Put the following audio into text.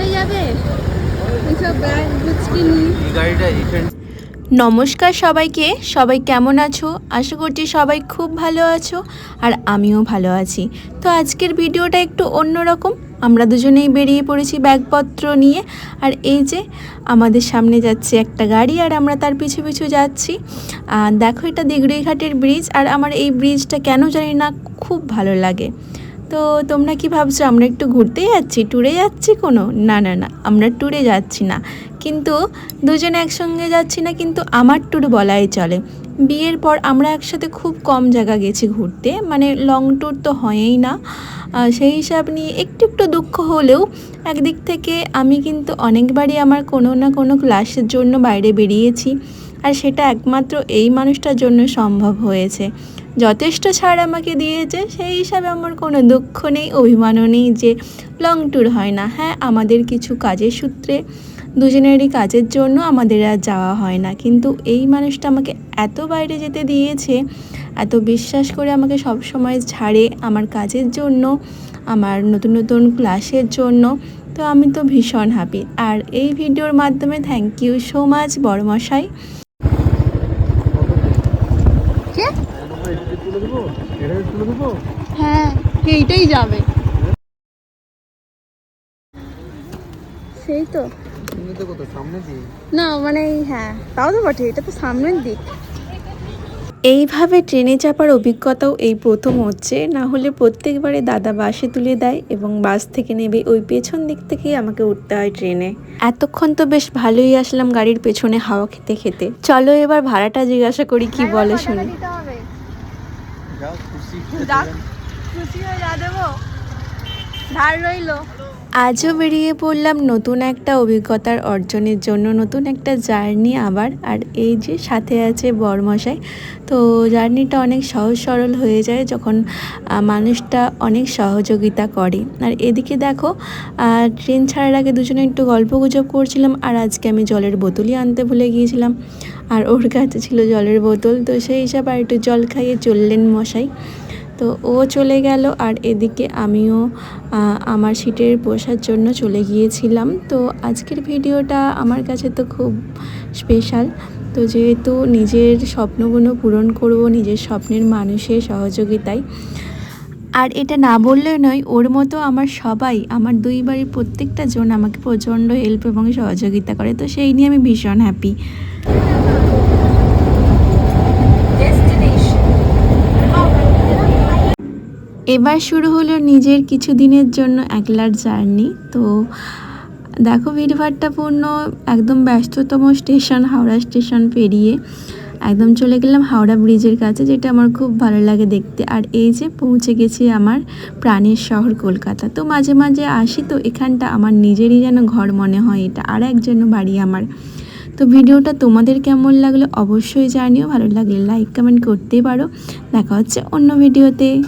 কোথায় যাবে? এইসব ব্যাগ গুচকি নিয়ে। গাড়িটা রিসেন্ট নমস্কার সবাইকে সবাই কেমন আছো? আশা করছি সবাই খুব ভালো আছো আর আমিও ভালো আছি। তো আজকের ভিডিওটা একটু অন্যরকম। আমরা দুজনেই বেরিয়ে পড়েছি ব্যাগপত্র নিয়ে। আর এই যে আমাদের সামনে যাচ্ছে একটা গাড়ি আর আমরা তার পিছু পিছু যাচ্ছি। আর দেখো এটা দিগড়িঘাটের ব্রিজ আর আমার এই ব্রিজটা কেন জানি না খুব ভালো লাগে। তো তোমরা কি ভাবছ, আমরা একটু ঘুরতে যাচ্ছি? ট্যুরে যাচ্ছি কোনো? না না না, আমরা ট্যুরে যাচ্ছি না। কিন্তু দুজনে একসঙ্গে যাচ্ছি না, কিন্তু আমার ট্যুর বলাই চলে। বিয়ের পর আমরা একসাথে খুব কম জায়গা গেছি ঘুরতে মানে লং ট্যুর তো হয়ই না। সেই হিসাব নিয়ে একটু একটু দুঃখ হলেও একদিক থেকে আমি কিন্তু অনেকবারই আমার কোনো না কোনো ক্লাসের জন্য বাইরে বেরিয়েছি। আর সেটা একমাত্র এই মানুষটার জন্য সম্ভব হয়েছে। যথেষ্ট ছাড় আমাকে দিয়েছে, সেই হিসাবে আমার কোনো দুঃখ নেই, অভিমানও নেই যে লং ট্যুর হয় না। হ্যাঁ আমাদের কিছু কাজের সূত্রে দুজনেরই কাজের জন্য আমাদের আর যাওয়া হয় না। কিন্তু এই মানুষটা আমাকে এত বাইরে যেতে দিয়েছে, এত বিশ্বাস করে আমাকে সব সময় ছাড়ে আমার কাজের জন্য, আমার নতুন নতুন ক্লাসের জন্য, তো আমি তো ভীষণ হ্যাপি আর এই ভিডিওর মাধ্যমে থ্যাংক ইউ সো মাচ বড়মশাই কে তুলে দেবো এটা তুলে দেবো হ্যাঁ এইটাই যাবে। সেই তো। না মানে হ্যাঁ তাও তো বটে এটা তো সামনের দিক। এইভাবে ট্রেনে চাপার অভিজ্ঞতাও এই প্রথম হচ্ছে। না হলে প্রত্যেকবারে দাদা বাসে তুলে দেয় এবং বাস থেকে নেবে ওই পেছন দিক থেকেই আমাকে উঠতে হয় ট্রেনে। এতক্ষণ তো বেশ ভালোই আসলাম গাড়ির পেছনে হাওয়া খেতে খেতে। চলো এবার ভাড়াটা জিজ্ঞাসা করি কি বলে শুনি। খুশি খুশি হয়ে যা দেবো। ধার রইল। আজও বেরিয়ে পড়লাম নতুন একটা অভিজ্ঞতার অর্জনের জন্য, নতুন একটা জার্নি আবার। আর এই যে সাথে আছে বরমশাই, তো জার্নিটা অনেক সহজ সরল হয়ে যায় যখন মানুষটা অনেক সহযোগিতা করে। আর এদিকে দেখো ট্রেন ছাড়ার আগে দুজনে একটু গল্প গুজব করছিলাম আর আজকে আমি জলের বোতলই আনতে ভুলে গিয়েছিলাম। আর ওর কাছে ছিল জলের বোতল, তো সেই হিসাবে আর একটু জল খাইয়ে চললেন মশাই। তো ও চলে গেল আর এদিকে আমিও আমার সিটের বসার জন্য চলে গিয়েছিলাম। তো আজকের ভিডিওটা আমার কাছে তো খুব স্পেশাল। তো যেহেতু নিজের স্বপ্নগুলো পূরণ করব, নিজের স্বপ্নের মানুষের সহযোগিতায়। আর এটা না বললেও নয়, ওর মতো আমার সবাই, আমার দুই বাড়ির প্রত্যেকটা জন আমাকে প্রচণ্ড হেল্প এবং সহযোগিতা করে। তো সেই নিয়ে আমি ভীষণ হ্যাপি এবার শুরু হলো নিজের কিছু দিনের জন্য একলার জার্নি। তো দেখো ভিড়ভাট্টা পূর্ণ, একদম ব্যস্ততম স্টেশন, হাওড়া স্টেশন পেরিয়ে একদম চলে গেলাম হাওড়া ব্রিজের কাছে, যেটা আমার খুব ভালো লাগে দেখতে। আর এই যে পৌঁছে গেছি আমার প্রাণের শহর কলকাতা। তো মাঝে মাঝে আসি, তো এখানটা আমার নিজেরই যেন ঘর মনে হয় এটা, আর এক যেন বাড়ি আমার। তো ভিডিওটা তোমাদের কেমন লাগল অবশ্যই জানিও, ভালো লাগলে লাইক কমেন্ট করতেই পারো। দেখা হচ্ছে অন্য ভিডিওতে।